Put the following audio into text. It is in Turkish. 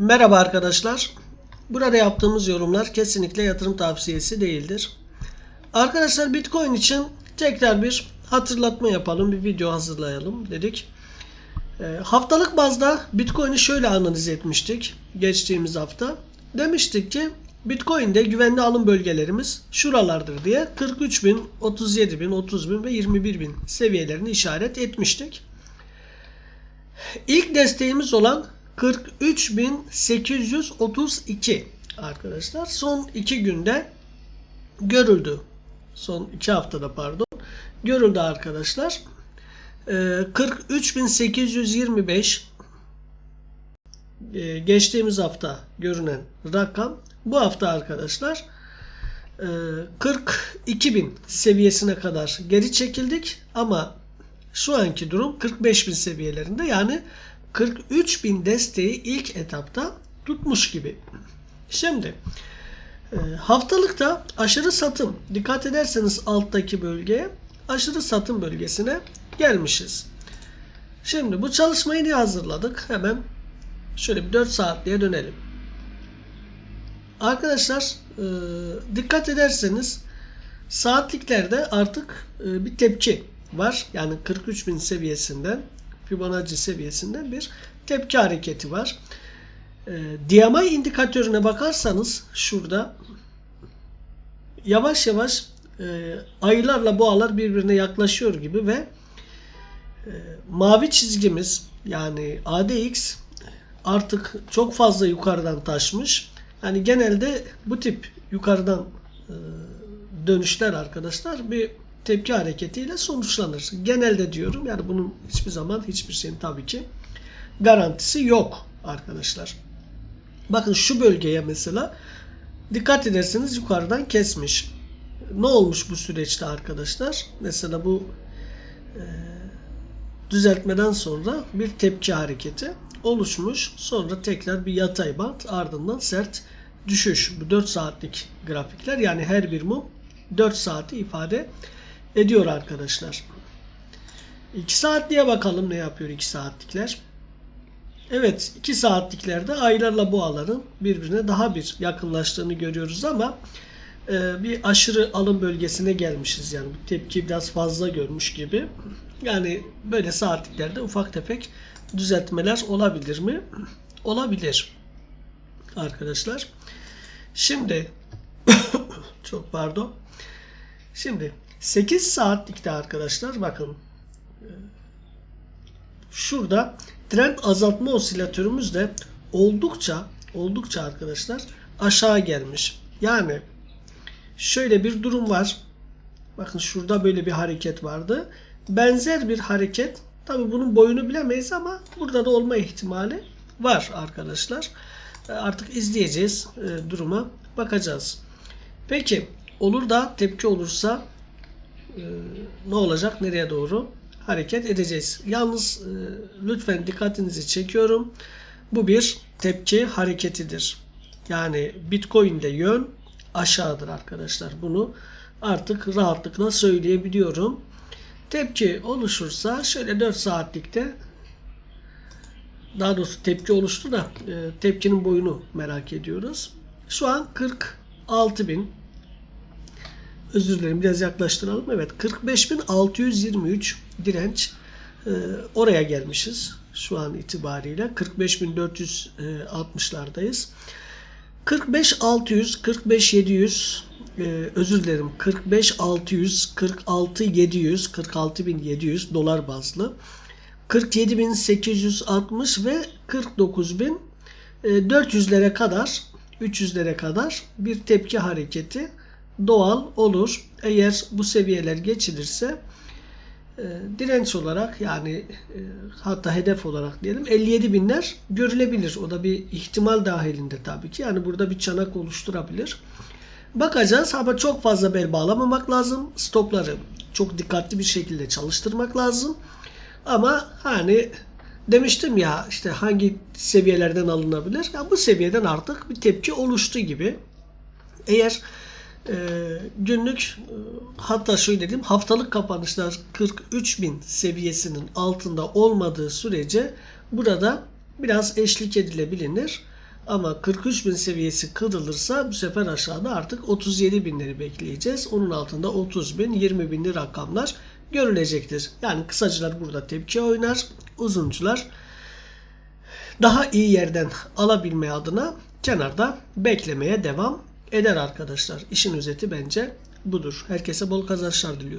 Merhaba arkadaşlar. Burada yaptığımız yorumlar kesinlikle yatırım tavsiyesi değildir. Arkadaşlar Bitcoin için tekrar bir hatırlatma yapalım, bir video hazırlayalım dedik. E, haftalık bazda Bitcoin'i şöyle analiz etmiştik geçtiğimiz hafta. Demiştik ki Bitcoin'de güvenli alım bölgelerimiz şuralardır diye 43 bin, 37 bin, 30 bin ve 21 bin seviyelerini işaret etmiştik. İlk desteğimiz olan 43.832 arkadaşlar. Son iki günde görüldü. Son iki haftada pardon. Görüldü arkadaşlar. Ee, 43.825 e, geçtiğimiz hafta görünen rakam bu hafta arkadaşlar e, 42.000 seviyesine kadar geri çekildik ama şu anki durum 45.000 seviyelerinde yani 43.000 desteği ilk etapta tutmuş gibi. Şimdi e, haftalıkta aşırı satım dikkat ederseniz alttaki bölgeye aşırı satım bölgesine gelmişiz. Şimdi bu çalışmayı niye hazırladık? Hemen şöyle bir 4 saatliğe dönelim. Arkadaşlar e, dikkat ederseniz saatliklerde artık e, bir tepki var. Yani 43.000 seviyesinden Fibonacci seviyesinden bir tepki hareketi var. E, DMI indikatörüne bakarsanız şurada yavaş yavaş e, aylarla boğalar birbirine yaklaşıyor gibi ve e, mavi çizgimiz yani ADX artık çok fazla yukarıdan taşmış. Yani genelde bu tip yukarıdan e, dönüşler arkadaşlar bir tepki hareketiyle sonuçlanır. Genelde diyorum yani bunun hiçbir zaman hiçbir şeyin tabii ki garantisi yok arkadaşlar. Bakın şu bölgeye mesela dikkat ederseniz yukarıdan kesmiş. Ne olmuş bu süreçte arkadaşlar? Mesela bu e, düzeltmeden sonra bir tepki hareketi oluşmuş. Sonra tekrar bir yatay bant ardından sert düşüş. Bu 4 saatlik grafikler yani her bir mum 4 saati ifade ediyor arkadaşlar. 2 saatliğe bakalım ne yapıyor 2 saatlikler. Evet 2 saatliklerde aylarla boğaların birbirine daha bir yakınlaştığını görüyoruz ama e, bir aşırı alım bölgesine gelmişiz. Yani tepki biraz fazla görmüş gibi. Yani böyle saatliklerde ufak tefek düzeltmeler olabilir mi? Olabilir. Arkadaşlar. Şimdi çok pardon. Şimdi 8 saatlikte arkadaşlar bakın şurada trend azaltma osilatörümüz de oldukça oldukça arkadaşlar aşağı gelmiş. Yani şöyle bir durum var. Bakın şurada böyle bir hareket vardı. Benzer bir hareket tabi bunun boyunu bilemeyiz ama burada da olma ihtimali var arkadaşlar. Artık izleyeceğiz e, duruma bakacağız. Peki olur da tepki olursa e, ne olacak? Nereye doğru hareket edeceğiz? Yalnız e, lütfen dikkatinizi çekiyorum. Bu bir tepki hareketidir. Yani Bitcoin'de yön aşağıdır arkadaşlar. Bunu artık rahatlıkla söyleyebiliyorum. Tepki oluşursa şöyle 4 saatlikte daha doğrusu tepki oluştu da e, tepkinin boyunu merak ediyoruz. Şu an 46 bin özür dilerim biraz yaklaştıralım. Evet 45.623 direnç e, oraya gelmişiz şu an itibariyle 45.460'lardayız. 45.600 45.700 e, özür dilerim 45.600 46.700 46.700 dolar bazlı 47.860 ve 49.400'lere kadar 300'lere kadar bir tepki hareketi doğal olur. Eğer bu seviyeler geçilirse e, direnç olarak yani e, hatta hedef olarak diyelim 57 binler görülebilir. O da bir ihtimal dahilinde tabii ki. Yani burada bir çanak oluşturabilir. Bakacağız ama çok fazla bel bağlamamak lazım. Stopları çok dikkatli bir şekilde çalıştırmak lazım. Ama hani demiştim ya işte hangi seviyelerden alınabilir? Ya bu seviyeden artık bir tepki oluştu gibi. Eğer e, günlük hatta şöyle diyeyim haftalık kapanışlar 43 bin seviyesinin altında olmadığı sürece burada biraz eşlik edilebilir. Ama 43 bin seviyesi kırılırsa bu sefer aşağıda artık 37 binleri bekleyeceğiz. Onun altında 30 bin, 20 binli rakamlar görülecektir. Yani kısacılar burada tepki oynar. Uzuncular daha iyi yerden alabilme adına kenarda beklemeye devam eder arkadaşlar. İşin özeti bence budur. Herkese bol kazançlar diliyorum.